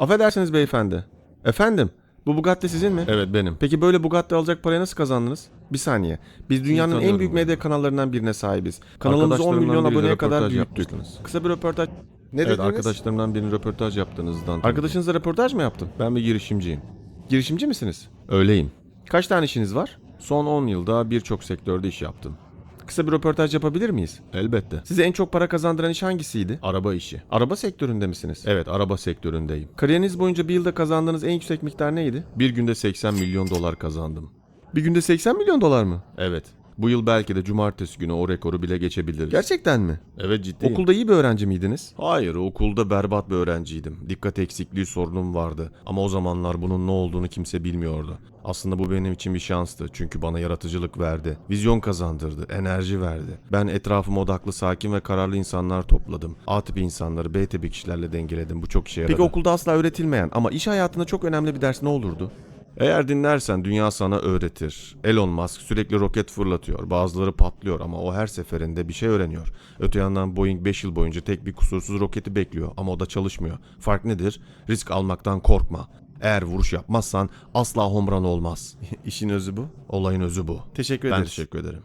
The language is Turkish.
Affedersiniz beyefendi. Efendim, bu Bugatti sizin mi? Evet benim. Peki böyle Bugatti alacak parayı nasıl kazandınız? Bir saniye. Biz dünyanın en tanıyorum büyük ben. medya kanallarından birine sahibiz. Kanalımızı 10 Arkadaşlarımdan milyon biriyle aboneye kadar röportaj büyüttük. yapmıştınız. Kısa bir röportaj... Ne evet dediniz? arkadaşlarımdan birinin röportaj yaptığınızdan. tanıdım. Arkadaşınızla röportaj mı yaptın? Ben bir girişimciyim. Girişimci misiniz? Öyleyim. Kaç tane işiniz var? Son 10 yılda birçok sektörde iş yaptım. Kısa bir röportaj yapabilir miyiz? Elbette. Size en çok para kazandıran iş hangisiydi? Araba işi. Araba sektöründe misiniz? Evet araba sektöründeyim. Kariyeriniz boyunca bir yılda kazandığınız en yüksek miktar neydi? Bir günde 80 milyon dolar kazandım. Bir günde 80 milyon dolar mı? Evet. Bu yıl belki de cumartesi günü o rekoru bile geçebiliriz. Gerçekten mi? Evet ciddiyim. Okulda iyi bir öğrenci miydiniz? Hayır okulda berbat bir öğrenciydim. Dikkat eksikliği sorunum vardı. Ama o zamanlar bunun ne olduğunu kimse bilmiyordu. Aslında bu benim için bir şanstı. Çünkü bana yaratıcılık verdi. Vizyon kazandırdı. Enerji verdi. Ben etrafıma odaklı, sakin ve kararlı insanlar topladım. A tipi insanları B tipi kişilerle dengeledim. Bu çok işe yaradı. Peki okulda asla öğretilmeyen ama iş hayatında çok önemli bir ders ne olurdu? Eğer dinlersen dünya sana öğretir. Elon Musk sürekli roket fırlatıyor. Bazıları patlıyor ama o her seferinde bir şey öğreniyor. Öte yandan Boeing 5 yıl boyunca tek bir kusursuz roketi bekliyor ama o da çalışmıyor. Fark nedir? Risk almaktan korkma. Eğer vuruş yapmazsan asla home run olmaz. İşin özü bu. Olayın özü bu. Teşekkür Ben ederiz. teşekkür ederim.